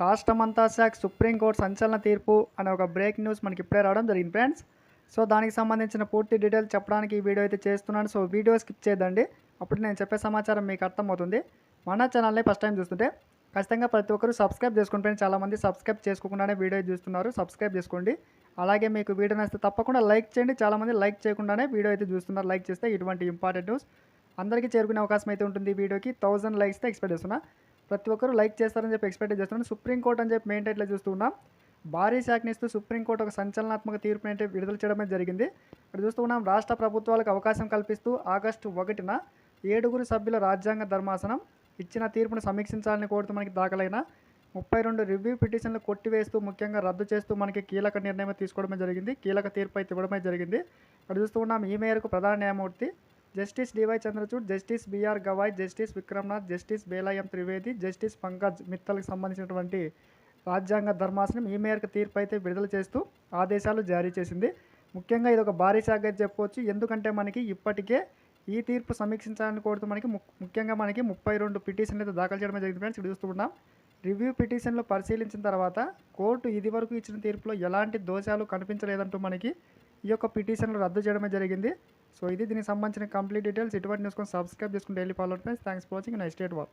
రాష్ట్రమంతా శాఖ సుప్రీంకోర్టు సంచలన తీర్పు అనే ఒక బ్రేక్ న్యూస్ మనకి ఇప్పుడే రావడం జరిగింది ఫ్రెండ్స్. సో దానికి సంబంధించిన పూర్తి డీటెయిల్స్ చెప్పడానికి ఈ వీడియో అయితే చేస్తున్నాను. సో వీడియో స్కిప్ చేయదండి. అప్పుడు నేను చెప్పే సమాచారం మీకు అర్థమవుతుంది. మన ఛానల్ని ఫస్ట్ టైం చూస్తుంటే ఖచ్చితంగా ప్రతి ఒక్కరు సబ్స్క్రైబ్ చేసుకుని ఫ్రెండ్స్ చాలామంది సబ్స్క్రైబ్ చేసుకోకుండానే వీడియో చూస్తున్నారు. సబ్స్క్రైబ్ చేసుకోండి. అలాగే మీకు వీడియో నచ్చితే తప్పకుండా లైక్ చేయండి. చాలామంది లైక్ చేయకుండానే వీడియో అయితే చూస్తున్నారు. లైక్ చేస్తే ఇటువంటి ఇంపార్టెంట్ న్యూస్ అందరికీ చేరుకునే అవకాశం అయితే ఉంటుంది వీడియోకి. థౌసండ్ లైక్స్ అయితే ఎక్స్పెక్ట్ చేస్తున్నా. ప్రతి ఒక్కరు లైక్ చేస్తారని చెప్పి ఎక్స్పెక్ట్ చేస్తున్నాను సుప్రీంకోర్టు అని చెప్పి మెయిన్ టైట్లో చూస్తున్నాం భారీ శాఖనిస్తూ సుప్రీంకోర్టు ఒక సంచలనాత్మక తీర్పుని అయితే విడుదల చేయడమే జరిగింది. ఇక్కడ చూస్తున్నాం రాష్ట్ర ప్రభుత్వాలకు అవకాశం కల్పిస్తూ ఆగస్టు ఒకటిన ఏడుగురు సభ్యుల రాజ్యాంగ ధర్మాసనం ఇచ్చిన తీర్పును సమీక్షించాలని కోరుతూ మనకి దాఖలైన ముప్పై రెండు రివ్యూ పిటిషన్లు కొట్టివేస్తూ ముఖ్యంగా రద్దు చేస్తూ మనకి కీలక నిర్ణయం తీసుకోవడమే జరిగింది. కీలక తీర్పు అయితే ఇవ్వడమే జరిగింది. ఇక్కడ చూస్తూ ఉన్నాం ఈ మేరకు ప్రధాన న్యాయమూర్తి justice D Y Chandrachud justice B R Gavai justice Vikram Nath justice Bela M Trivedi justice Pankaj మిత్తల్కి సంబంధించినటువంటి రాజ్యాంగ ధర్మాసనం ఈ మేరకు తీర్పు అయితే విడుదల చేస్తూ ఆదేశాలు జారీ చేసింది. ముఖ్యంగా ఇది ఒక భారీ శాఖ చెప్పుకోవచ్చు. ఎందుకంటే మనకి ఇప్పటికే ఈ తీర్పు సమీక్షించాలని కోరుతూ మనకి ము- ముఖ్యంగా మనకి ముప్పై రెండు పిటిషన్లు అయితే దాఖలు చేయడం జరిగింది ఫ్రెండ్స్. ఇక్కడ చూస్తున్నాం రివ్యూ పిటిషన్లు పరిశీలించిన తర్వాత కోర్టు ఇదివరకు ఇచ్చిన తీర్పులో ఎలాంటి దోషాలు కనిపించలేదంటూ మనకి ఈ యొక్క పిటిషన్లు రద్దు చేయడమే జరిగింది. సో ఇది దీనికి సంబంధించిన కంప్లీట్ డీటెయిల్స్. ఇటువంటి న్యూస్ కోసం సబ్స్క్రైబ్ చేసుకుని daily follow friends thanks for watching next date wall